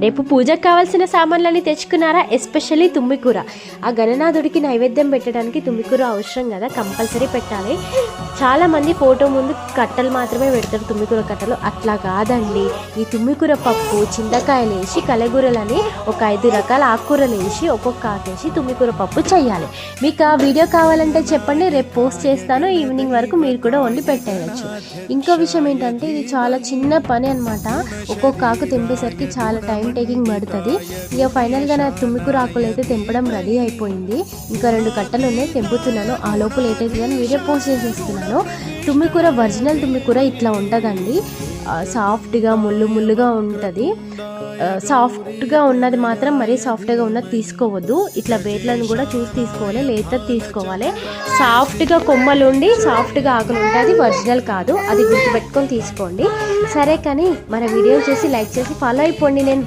రేపు పూజకు కావాల్సిన సామాన్లన్నీ తెచ్చుకున్నారా? ఎస్పెషల్లీ తుమ్మికూర. ఆ గణనాథుడికి నైవేద్యం పెట్టడానికి తుమ్మికూర అవసరం కదా కంపల్సరీ పెట్టాలి. చాలామంది ఫోటో ముందు కట్టలు మాత్రమే పెడతారు తుమ్మికూర కట్టలు. అట్లా కాదండి. ఈ తుమ్మికూర పప్పు చింతకాయలు వేసి కలగూరలని ఒక ఐదు రకాల ఆకుకూరలు వేసి ఒక్కొక్క ఆకేసి తుమ్మికూర పప్పు చేయాలి. మీకు ఆ వీడియో కావాలంటే చెప్పండి. రేపు పోస్ట్ చేస్తాను. ఈవినింగ్ వరకు మీరు కూడా వండి పెట్టేయచ్చు. ఇంకో విషయం ఏంటంటే ఇది చాలా చిన్న పని అనమాట ఒక్కొక్క ఆకు తెంపేసరికి చాలా టైం టేకింగ్ పడుతుంది. ఇక ఫైనల్గా నా తుమ్మికూర ఆకులు అయితే తెంపడం రెడీ అయిపోయింది. ఇంకా రెండు కట్టలు ఉన్నాయి తెంపుతున్నాను. ఆ లోపు లేట్ కానీ వీడియో పోస్ట్ చేసేస్తున్నాను. తుమ్మికూర ఒరిజినల్ తుమ్మికూర ఇట్లా ఉంటుందండి. సాఫ్ట్గా ముళ్ళు ముళ్ళుగా ఉంటుంది. సాఫ్ట్గా ఉన్నది మాత్రం మరీ సాఫ్ట్గా ఉన్నది తీసుకోవద్దు. ఇట్లా వేట్లను కూడా చూసి తీసుకోవాలి లేత తీసుకోవాలి. సాఫ్ట్గా కొమ్మలు ఉండి సాఫ్ట్గా ఆకులు ఉంటుంది ఒరిజినల్ కాదు. అది గుర్తుపెట్టుకొని తీసుకోండి. సరే కానీ మన వీడియో చూసి లైక్ చేసి ఫాలో అయిపోండి. నేను